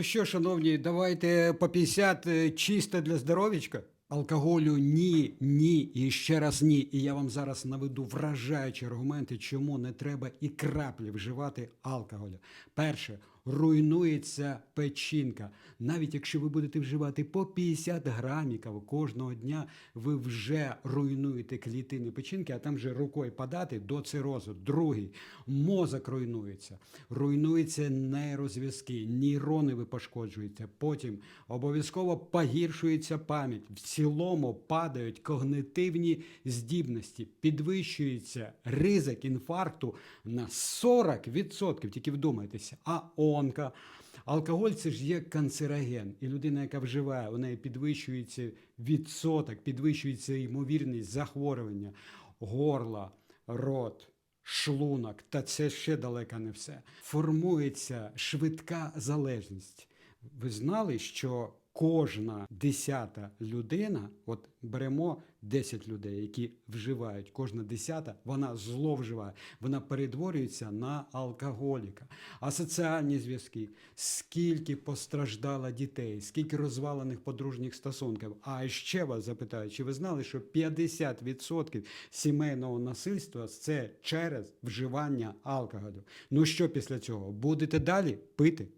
Що, шановні, давайте по 50 е, чисто для здоров'ячка? Алкоголю ні, ні і ще раз ні. І я вам зараз наведу вражаючі аргументи, чому не треба і краплі вживати алкоголю. Перше, руйнується печінка. Навіть якщо ви будете вживати по 50 граміків кожного дня, ви вже руйнуєте клітини печінки, а там вже рукою подати до цирозу. Другий, мозок руйнується, руйнуються нейрозв'язки, нейрони ви пошкоджуєте. Потім обов'язково погіршується пам'ять. Цілому падають когнитивні здібності, підвищується ризик інфаркту на 40%. Тільки вдумайтеся. А онка. Алкоголь це ж є канцероген, і людина, яка вживає, у неї підвищується відсоток, підвищується ймовірність захворювання горла, рот, шлунок, та це ще далеко не все. Формується швидка залежність. Ви знали, що кожна десята людина, от беремо 10 людей, які вживають, кожна десята, вона зловживає, вона перетворюється на алкоголіка. А соціальні зв'язки, скільки постраждало дітей, скільки розвалених подружніх стосунків. А ще вас запитаю, чи ви знали, що 50% сімейного насильства це через вживання алкоголю? Ну що після цього? Будете далі пити?